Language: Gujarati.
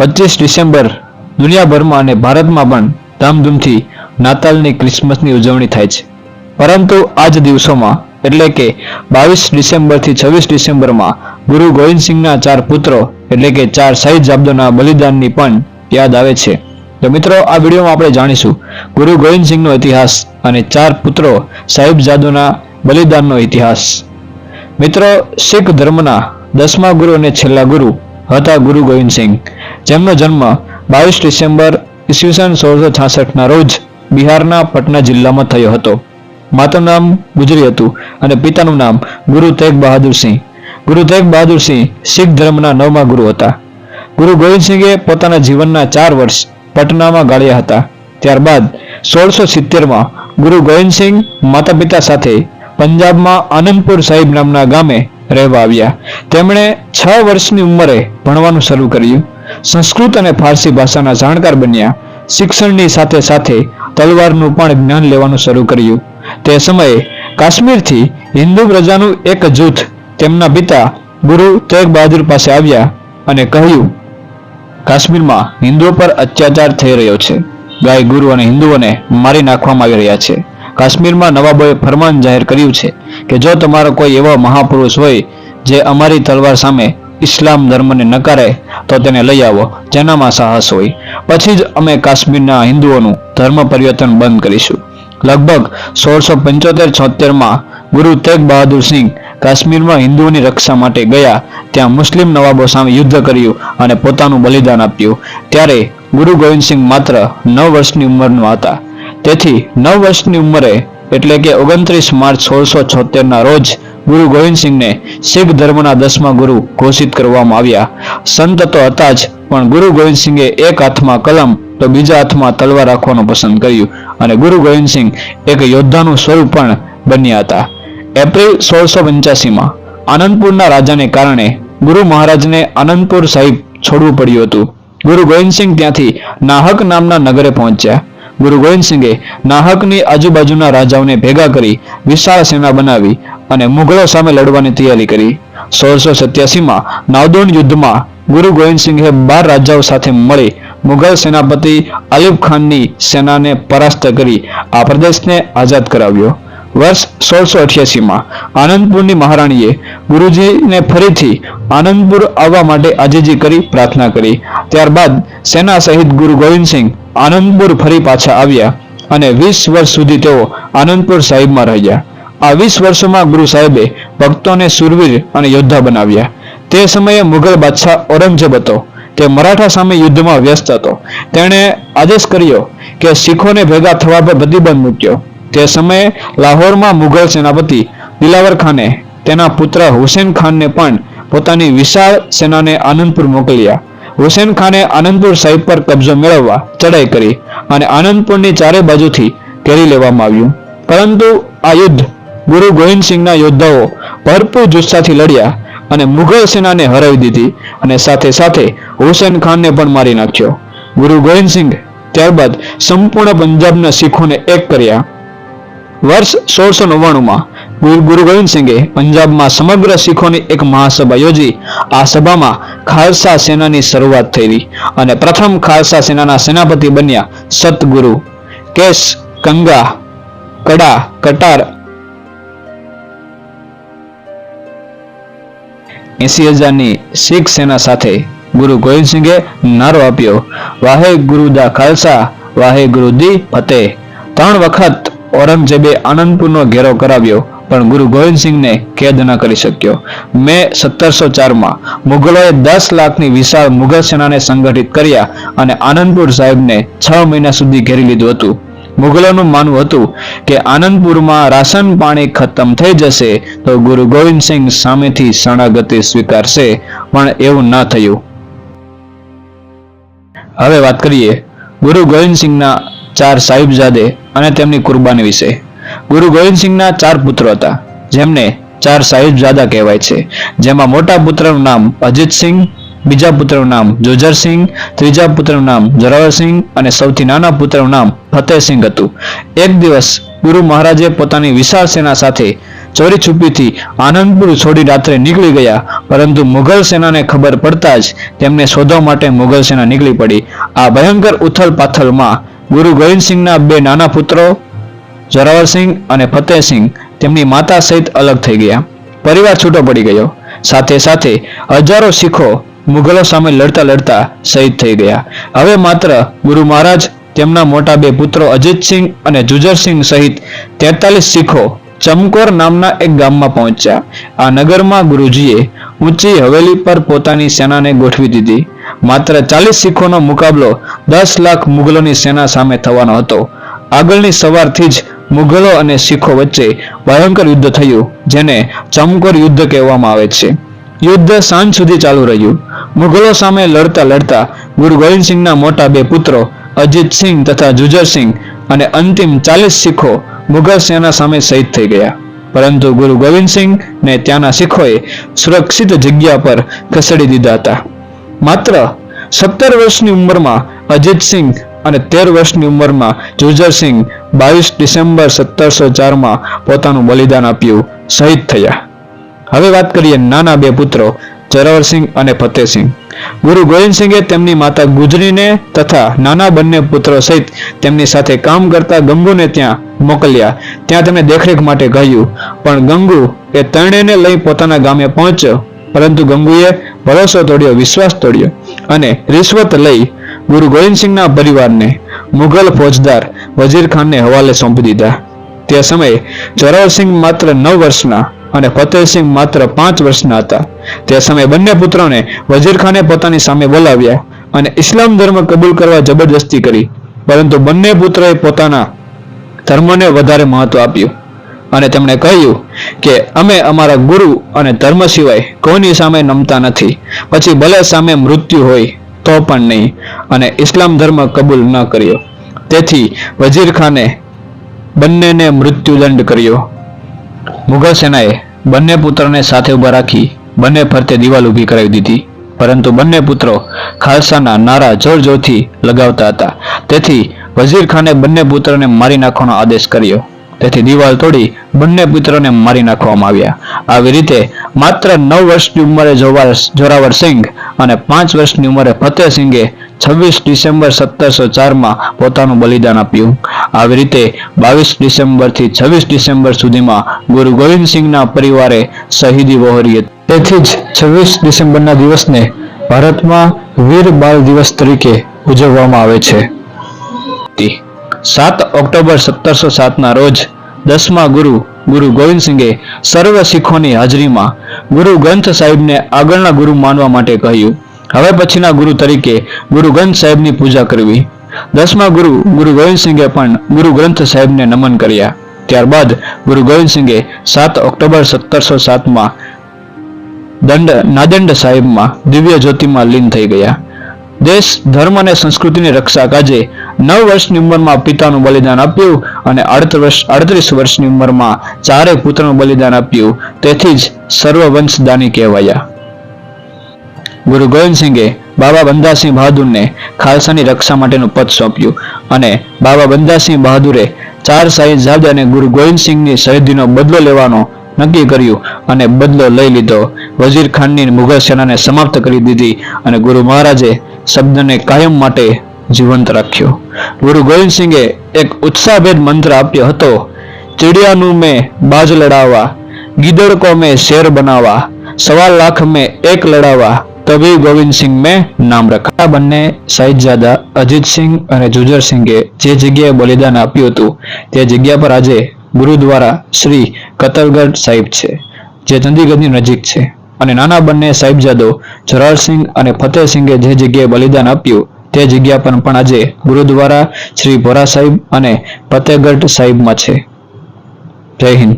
પચીસ ડિસેમ્બર દુનિયાભરમાં અને ભારતમાં પણ ધામધૂમથી નાતાલની ક્રિસમસની ઉજવણી થાય છે. પરંતુ આ જ દિવસોમાં એટલે કે બાવીસ ડિસેમ્બરથી છવ્વીસ ડિસેમ્બરમાં ગુરુ ગોવિંદસિંહના ચાર પુત્રો એટલે કે ચાર શહીદ જાબ્દોના બલિદાનની પણ યાદ આવે છે. તો મિત્રો, આ વિડીયોમાં આપણે જાણીશું ગુરુ ગોવિંદસિંહનો ઇતિહાસ અને ચાર પુત્રો સાહિબજાદોના બલિદાનનો ઇતિહાસ. મિત્રો, શીખ ધર્મના દસમા ગુરુ અને છેલ્લા ગુરુ હતા ગુરુ ગોવિંદસિંહ જેમનો જન્મ બાવીસ ડિસેમ્બર ઈસવીસન સોળસો છાસઠના રોજ બિહારના પટના જિલ્લામાં થયો હતો. માતાનું નામ ગુજરી હતું અને પિતાનું નામ ગુરુ તેગ બહાદુર સિંહ. ગુરુ તેગ બહાદુર સિંહ શીખ ધર્મના નવમા ગુરુ હતા. ગુરુ ગોવિંદસિંહે પોતાના જીવનના ચાર વર્ષ પટનામાં ગાળ્યા હતા. ત્યારબાદ સોળસો સિત્તેરમાં ગુરુ ગોવિંદસિંહ માતા પિતા સાથે પંજાબમાં આનંદપુર સાહિબ નામના ગામે રહેવા આવ્યા. તેમણે છ વર્ષની ઉંમરે ભણવાનું શરૂ કર્યું. સંસ્કૃત અને ફારસી ભાષાના જાણકાર બન્યા. શિક્ષણની સાથે સાથે તલવારનું પણ જ્ઞાન લેવાનું શરૂ કર્યું. તે સમયે કાશ્મીરથી હિન્દુ પ્રજાનું એક જૂથ તેમના પિતા ગુરુ તેગ બહાદુર પાસે આવ્યા અને કહ્યું, કાશ્મીરમાં હિન્દુઓ પર અત્યાચાર થઈ રહ્યો છે. ગાય, ગુરુ અને હિન્દુઓને મારી નાખવામાં આવી રહ્યા છે. કાશ્મીરમાં નવાબોએ ફરમાન જાહેર કર્યું છે કે જો તમારો કોઈ એવો મહાપુરુષ હોય જે અમારી તલવાર સામે ઇસ્લામ ધર્મને નકારે, તો તેને લઈ આવો, જેનામાં સાહસ હોય. પછી જ અમે કાશ્મીરના હિન્દુઓનું ધર્મ પરિવર્તન બંધ કરીશું. લગભગ સોળસો પંચોતેર છોતેરમાં ગુરુ તેગ બહાદુર સિંહ કાશ્મીરમાં હિન્દુઓની રક્ષા માટે ગયા, ત્યાં મુસ્લિમ નવાબો સામે યુદ્ધ કર્યું અને પોતાનું બલિદાન આપ્યું. ત્યારે ગુરુ ગોવિંદસિંહ માત્ર નવ વર્ષની ઉંમરના હતા. તેથી નવ વર્ષની ઉંમરે, એટલે કે ઓગણત્રીસ માર્ચ સોળસો છોતેરના રોજ, ગુરુ ગોવિંદસિંહને શીખ ધર્મના દસમા ગુરુ ઘોષિત કરવામાં આવ્યા. સંત તો હતા જ, પણ ગુરુ ગોવિંદસિંહે એક હાથમાં કલમ તો બીજા હાથમાં તલવાર રાખવાનું પસંદ કર્યું અને ગુરુ ગોવિંદસિંહ એક યોદ્ધાનું સ્વરૂપ પણ બન્યા હતા. એપ્રિલ સોળસો પંચ્યાસીમાં, આનંદપુરના રાજાને કારણે ગુરુ મહારાજને આનંદપુર સાહિબ છોડવું પડ્યું હતું. ગુરુ ગોવિંદસિંહ ત્યાંથી નાહક નામના નગરે પહોંચ્યા. ગુરુ ગોવિંદસિંહે નાહકની આજુબાજુના રાજાઓને ભેગા કરી વિશાળ સેના બનાવી અને મુઘલો સામે લડવાની તૈયારી કરી. સોળસો સત્યાસીમાં નાવદોન યુદ્ધમાં ગુરુ ગોવિંદસિંહે બાર રાજાઓ સાથે મળી મુઘલ સેનાપતિ અલીફ ખાનની સેનાને પરાસ્ત કરી આ પ્રદેશને આઝાદ કરાવ્યો. વર્ષ સોળસો અઠ્યાસીમાં આનંદપુરની મહારાણીએ ગુરુજીને ફરીથી આનંદપુર આવવા માટે આજીજી કરી પ્રાર્થના કરી. ત્યારબાદ સેના સહિત ગુરુ ગોવિંદસિંહ આનંદપુર ફરી પાછા આવ્યા અને વીસ વર્ષ સુધી તેઓ આનંદપુર સાહિબમાં રહ્યા. આ વીસ વર્ષોમાં ગુરુ સાહેબે ભક્તોને સુરવીર અને યોદ્ધા બનાવ્યા. તે સમયે મુઘલ બાદશાહ ઔરંગઝેબ હતો. તે મરાઠા સામે યુદ્ધમાં વ્યસ્ત હતો. તેણે આદેશ કર્યો કે શીખોને ભેગા થવા પર પ્રતિબંધ મૂક્યો. તે સમયે લાહોરમાં મુઘલ સેનાપતિ દિલાવર ખાને તેના પુત્ર હુસેન ખાનને પણ પોતાની વિશાળ સેનાને આનંદપુર મોકલ્યા. હુસેન ખાને આનંદપુર સાહિબ પર કબજો મેળવવા ચઢાઈ કરી અને આનંદપુરની ચારે બાજુથી ઘેરી લેવામાં આવ્યું. પરંતુ આ યુદ્ધ ગુરુ ગોવિંદસિંહના યોદ્ધાઓ ભરપૂર જુસ્સાથી લડ્યા અને મુઘલ સેનાને હરાવી દીધી અને સાથે સાથે હુસેન ખાનને પણ મારી નાખ્યો. ગુરુ ગોવિંદસિંહ ત્યારબાદ સંપૂર્ણ પંજાબના શીખોને એક કર્યા. વર્ષ સોળસો નવ્વાણુંમાં ગુરુ ગુરુ ગોવિંદસિંહે પંજાબમાં સમગ્ર શીખોની એક મહાસભા યોજી. આ સભામાં ખાલસા સેનાની શરૂઆત થઈ અને પ્રથમ ખાલસા સેનાના સેનાપતિ બન્યા સતગુરુ. કેશ કંગા, કડા, કટાર. એસી હજારની શીખ સેના સાથે ગુરુ ગોવિંદસિંહે નારો આપ્યો. વાહે ગુરુ દા ખાલસા વાહે ગુરુ દી ફતેહ. ત્રણ વખત ઔરંગઝેબે આનંદપુરનો ઘેરો કરાવ્યો, પણ ગુરુ ગોવિંદસિંહને કેદ ન કરી શક્યો. મે સત્તરસો ચારમાં મુગલોએ દસ લાખની વિશાળ મુગલ સેનાને સંગઠિત કર્યા અને આનંદપુર સાહેબને છ મહિના સુધી ઘેરી લીધું હતું. મુગલોનું માનવું હતું કે આનંદપુરમાં રાશન પાણી ખતમ થઈ જશે તો ગુરુ ગોવિંદસિંહ સામેથી શરણાગતિ સ્વીકારશે, પણ એવું ન થયું. હવે વાત કરીએ ગુરુ ગોવિંદસિંહના ચાર સાહિબજાદે અને તેમની કુરબાની વિશે. ગુરુ ગોવિંદસિંહના ચાર પુત્રો હતા, જેમને ચાર સાહિબજાદા કહેવાય છે. જેમાં મોટા પુત્રનું નામ અજીતસિંહ, બીજા પુત્રનું નામ જોજરસિંહ, ત્રીજા પુત્રનું નામ જોરાવરસિંહ અને સૌથી નાના પુત્રનું નામ ફતેહસિંહ હતું. એક દિવસ ગુરુ મહારાજે પોતાની વિશાળ સેના સાથે ચોરી છુપીથી આનંદપુર છોડી રાત્રે નીકળી ગયા, પરંતુ મુઘલ સેનાને ખબર પડતા જ તેમને શોધવા માટે મુઘલ સેના નીકળી પડી. આ ભયંકર ઉથલ પાથલમાં ગુરુ ગોવિંદસિંહના બે નાના પુત્રો જોરાવરસિંહ અને ફતેહસિંહ તેમની માતા સહિત અલગ થઈ ગયા. પરિવાર છૂટો પડી ગયો. સાથે સાથે હજારો શીખો મુઘલો સામે લડતા લડતા શહીદ થઈ ગયા. હવે માત્ર ગુરુ મહારાજ, તેમના મોટા બે પુત્રો અજીતસિંહ અને જુજરસિંહ સહિત તેતાલીસ શીખો ચમકોર નામના એક ગામમાં પહોંચ્યા. આ નગરમાં ગુરુજીએ ઊંચી હવેલી પર પોતાની સેનાને ગોઠવી દીધી. માત્ર ચાલીસ શીખોનો મુકાબલો દસ લાખ મુગલોની સેના સામે થવાનો હતો. આગળની સવારથી જ મુગલો અને શીખો વચ્ચે ભયંકર યુદ્ધ થયું, જેને ચમકોર યુદ્ધ કહેવામાં આવે છે. યુદ્ધ સાંજ સુધી ચાલુ રહ્યું. મુગલો સામે લડતા લડતા ગુરુ ગોવિંદસિંહના મોટા બે પુત્રો અજીતસિંહ તથા જુજરસિંહ અને અંતિમ ચાલીસ શીખો મુગલ સેના સામે શહીદ થઈ ગયા. પરંતુ ગુરુ ગોવિંદસિંહ ને ત્યાંના શીખોએ સુરક્ષિત જગ્યા પર ખસેડી દીધા હતા. માત્ર સત્તર વર્ષની ઉંમરમાં અજીતસિંહ અને તેર વર્ષની ઉંમરમાં જુજરસિંહ બાવીસ ડિસેમ્બર સત્તરસો ચારમાં પોતાનું બલિદાન આપ્યું, શહીદ થયા. હવે વાત કરીએ નાના બે પુત્રો જોરાવરસિંહ અને ફતેહસિંહ ગુરુ ગોવિંદસિંહે તેમની માતા ગુજરીને તથા નાના બંને પુત્રો સહિત તેમની સાથે કામ કરતા ગંગુને ત્યાં મોકલ્યા. ત્યાં તેમણે દેખરેખ માટે કહ્યું પણ ગંગુ એ ત્રણેયને લઈ પોતાના ગામે પહોંચ્યો. પરંતુ ગંગુએ ભરોસો તોડ્યો, વિશ્વાસ તોડ્યો અને રિશ્વત લઈ ગુરુ ગોવિંદસિંહના પરિવારને મુઘલ ફોજદાર વજીર ખાનને હવાલે સોંપી દીધા. તે સમયે જોરાવરસિંહ માત્ર નવ વર્ષના અને ફતેહસિંહ માત્ર પાંચ વર્ષના હતા. તે સમયે બંને પુત્રોને વજીરખાને પોતાની સામે બોલાવ્યા અને ઇસ્લામ ધર્મ કબૂલ કરવા જબરજસ્તી કરી. પરંતુ બંને પુત્રએ પોતાના ધર્મને વધારે મહત્વ આપ્યું. અને તેમણે કહ્યું કે, અમે અમારા ગુરુ અને ધર્મ સિવાય કોઈની સામે નમતા નથી. પછી ભલે સામે મૃત્યુ હોય, તો પણ નહીં. અને ઇસ્લામ ધર્મ કબૂલ ન કર્યો. તેથી વજીર ખાને બંનેને મૃત્યુદંડ કર્યો. મુઘલ સેનાએ બંને પુત્રને સાથે ઊભા રાખી બંને ફરતે દિવાલ ઊભી કરાવી દીધી. પરંતુ બંને પુત્રો ખાલસાના નારા જોર જોરથી લગાવતા હતા. તેથી વઝીર ખાને બંને પુત્રને મારી નાખવાનો આદેશ કર્યો. તેથી દિવાલ તોડી બંને પુત્રોને મારી નાખવામાં આવ્યા. આવી રીતે માત્ર નવ વર્ષની ઉંમરે જોરાવર સિંઘ અને પાંચ વર્ષની ઉંમરે ફતેહસિંઘે છવ્વીસ ડિસેમ્બર સત્તરસો ચારમાં પોતાનું બલિદાન આપ્યું. આવી રીતે બાવીસ ડિસેમ્બરથી છવ્વીસ ડિસેમ્બર સુધીમાં ગુરુ ગોવિંદસિંહના પરિવારે શહીદી વહોરી હતી. તેથી જ છવ્વીસ ડિસેમ્બરના દિવસને ભારતમાં વીર બાળ દિવસ તરીકે ઉજવવામાં આવે છે. સાત ઓક્ટોબર સત્તરસો સાતના રોજ દસમા ગુરુ ગુરુ ગોવિંદસિંહે સર્વ શીખોની હાજરીમાં ગુરુ ગ્રંથ સાહેબને આગળના ગુરુ માનવા માટે કહ્યું. હવે પછીના ગુરુ તરીકે ગુરુ ગ્રંથ સાહેબની પૂજા કરવી. દસમા ગુરુ ગુરુ ગોવિંદસિંહે પણ ગુરુ ગ્રંથ સાહેબને નમન કર્યા. ત્યારબાદ ગુરુ ગોવિંદસિંહે સાત ઓક્ટોબર સત્તરસો સાતમાં દંડ, નાદંડ સાહેબમાં દિવ્ય જ્યોતિમાં લીન થઈ ગયા. દેશ, ધર્મ અને સંસ્કૃતિની રક્ષા કાજે નવ વર્ષની ઉંમરમાં પિતાનું બલિદાન આપ્યું અને વર્ષ, અડત્રીસ વર્ષની ઉંમરમાં ચારે પુત્રનું બલિદાન આપ્યું. તેથી જ સર્વવંશદાની કહેવાયા. ગુરુ ગોવિંદસિંહે બાબા બંદાસિંહ બહાદુરને ખાલસાની રક્ષા માટેનું પદ સોંપ્યું અને બાબા બંદાસિંહ બહાદુરે ચાર સાહિબજાદે અને ગુરુ ગોવિંદસિંહની શહીદીનો બદલો લેવાનો નક્કી કર્યું અને બદલો લઈ લીધો. વજીર ખાનની મુઘલ સેનાને સમાપ્ત કરી દીધી અને ગુરુ મહારાજે શબ્દને કાયમ માટે જીવંત રાખ્યો. ગુરુ ગોવિંદસિંહે એક ઉત્સાહભેદ મંત્ર આપ્યો હતો, ચીડિયાનું મેં બાજ લડાવવા ગીદડ કો મેં શેર બનાવવા, સવા લાખ મેં એક લડાવવા તभी ગોવિંદ સિંહ નામ રખા બંને સાહિબજાદા અજીતસિંહ અને જુજરસિંહે જે જગ્યાએ બલિદાન આપ્યું હતું, તે જગ્યા પર આજે ગુરુદ્વારા શ્રી કતલગઢ સાહિબ છે, જે ચંદીગઢની નજીક છે. અને નાના બંને સાહિબજાદો જોરારસિંહ અને ફતેહસિંહે જે જગ્યાએ બલિદાન આપ્યું, તે જગ્યા પર પણ આજે ગુરુદ્વારા શ્રી ભોરા સાહિબ અને ફતેહગઢ સાહિબમાં છે. જય હિન્દ.